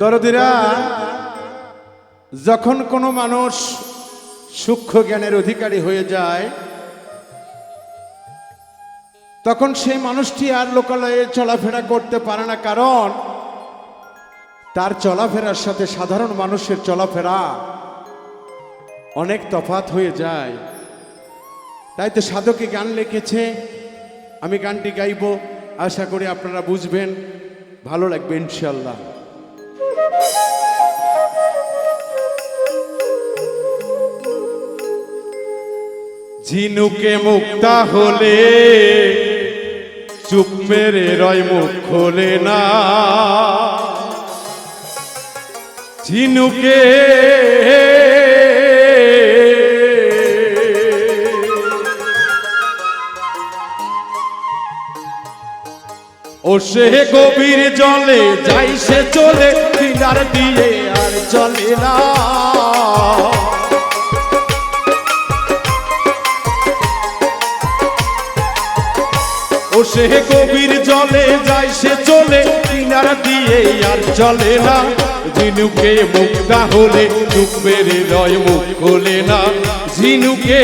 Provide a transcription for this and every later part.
দরদিরা, যখন কোনো মানুষ সূক্ষ্ম জ্ঞানের অধিকারী হয়ে যায়, তখন সেই মানুষটি আর লোকালয়ে চলাফেরা করতে পারে না, কারণ তার চলাফেরার সাথে সাধারণ মানুষের চলাফেরা অনেক তফাত হয়ে যায়। তাই তো সাধকে গান লিখেছে, আমি গানটি গাইব, আশা করি আপনারা বুঝবেন, ভালো লাগবে ইনশাল্লাহ ঝিনুকে মুক্তা হলে, চুপ মেরে রয় মুখ খোলে না। ঝিনুকে ও সে গভীর জলে যাই সে চলে, কিনার দিয়ে আর চলে না। সে গভীর জলে যায় সে চলে, কিনারা দিয়ে আর চলে না। ঝিনুকে মুক্তা হলে চুপ মেরে রয় মুখ খোলে না। ঝিনুকে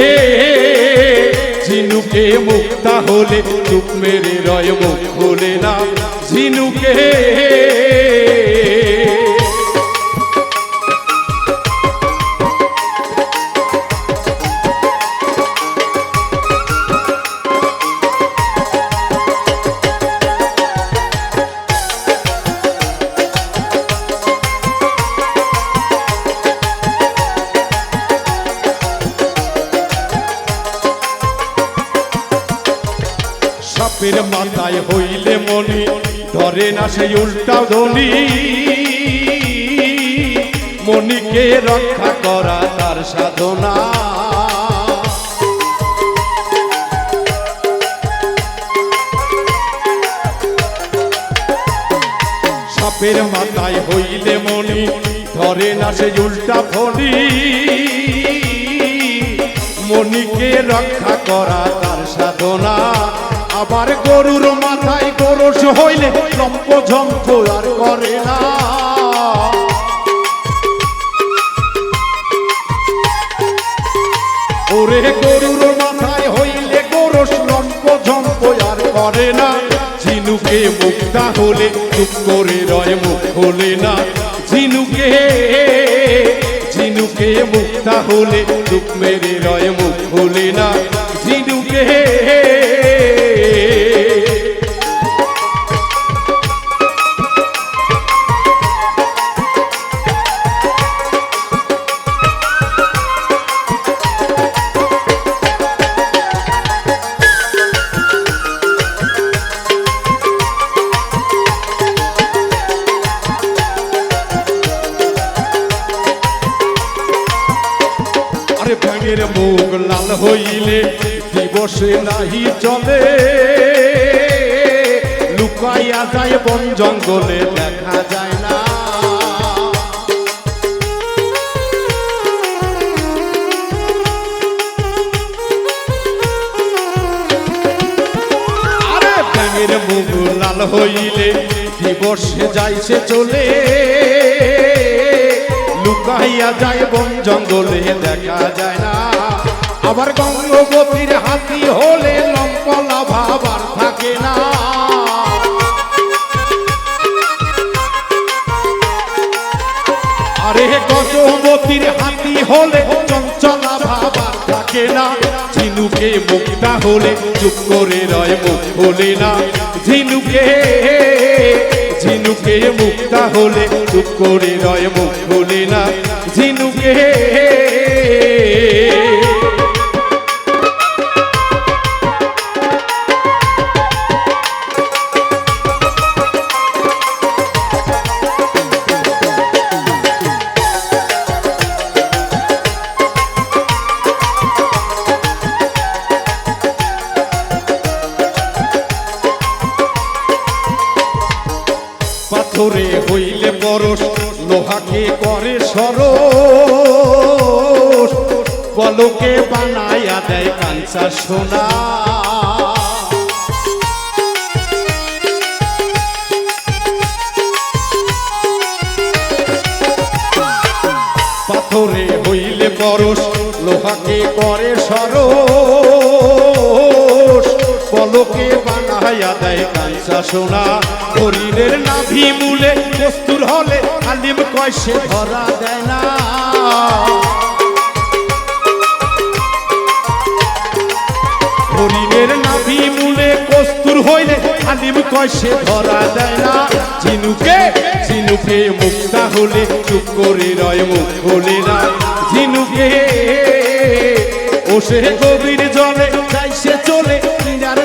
ঝিনুকে মুক্তা হলে চুপ মেরে রয় মুখ খোলে না। ঝিনুকে সাপের মাথায় হইলে মনি ধরে না সেই উল্টা ধনি মনিকে রক্ষা করা তার সাধনা। সাপের মাথায় হইলে মনি ধরে না সেই উল্টা ফনি মনিকে রক্ষা করা তার সাধনা। আবার গরুর মাথায় গরস হইলে লম্প ঝম্প আর করে না। ওরে গরুর মাথায় হইলে গরস লম্প ঝম্প আর করে না। ঝিনুকে মুক্তা হলে চুপ করে রয় মুখ খোলে না। ঝিনুকে ঝিনুকে মুক্তা হলে চুপ মেরে রয় মুখ খোলে না। ঝিনুকে লাল হইলে দিবসে নাহি চলে। লুকাইয়া যায় বন জঙ্গলে, দেখা যায় না। লাল হইলে দিবসে যাইছে চলে। লুকাইয়া যায় বন জঙ্গলে, দেখা যায় না। আবার গঙ্গবতীর হাতি হলে লম্পলা ভাবার থাকে না। আরে গজবতীর হাতি হলে চঞ্চলা ভাবার থাকে না। ঝিনুকে মুক্তা হলে চুপ করে রয় মুখ খোলে না। ঝিনুকে ঝিনুকে মুক্তা হলে চুপ করে রয় মুখ খোলে না। ঝিনুকে পাথরে হইলে পরশ, লোহাকে করে সরস। কলকে বানাইয়া দেয় কাঞ্চা সোনা। পাথরে হইলে পরশ, লোহাকে করে সরস। কলকে বানাইয়া দেয় কাঞ্চা সোনা। হরিণের নাভি মূলে কস্তুর হলে আলিম কয়সে ধরা দেয় না। হরিণের নাভি মূলে কস্তুর হইলে আলিম কয়সে ধরা দেয় না। ঝিনুকে ঝিনুকে মুক্তা হলে চুপ করে রয় মুখ খোলে না। ঝিনুকে, ও সে গভীর জলে যাই সে চলে কিনার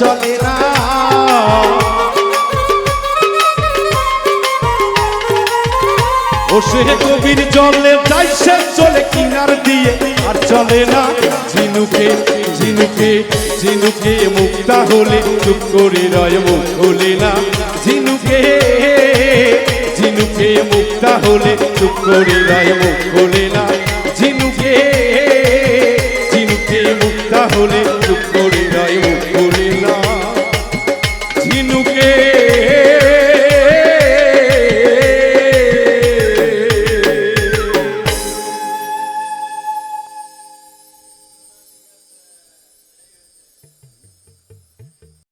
চলে না। গভীর জলে যাই চলে কিনার দিয়ে আর চলে না। ঝিনুকে ঝিনুকে ঝিনুকে মুক্তা হলে, চুপ করে রয় মুখ খোলে না। ঝিনুকে ঝিনুকে মুক্তা হলে, চুপ করে রয় মুখ খোলে না। ঝিনুকে ঝিনুকে মুক্তা হলে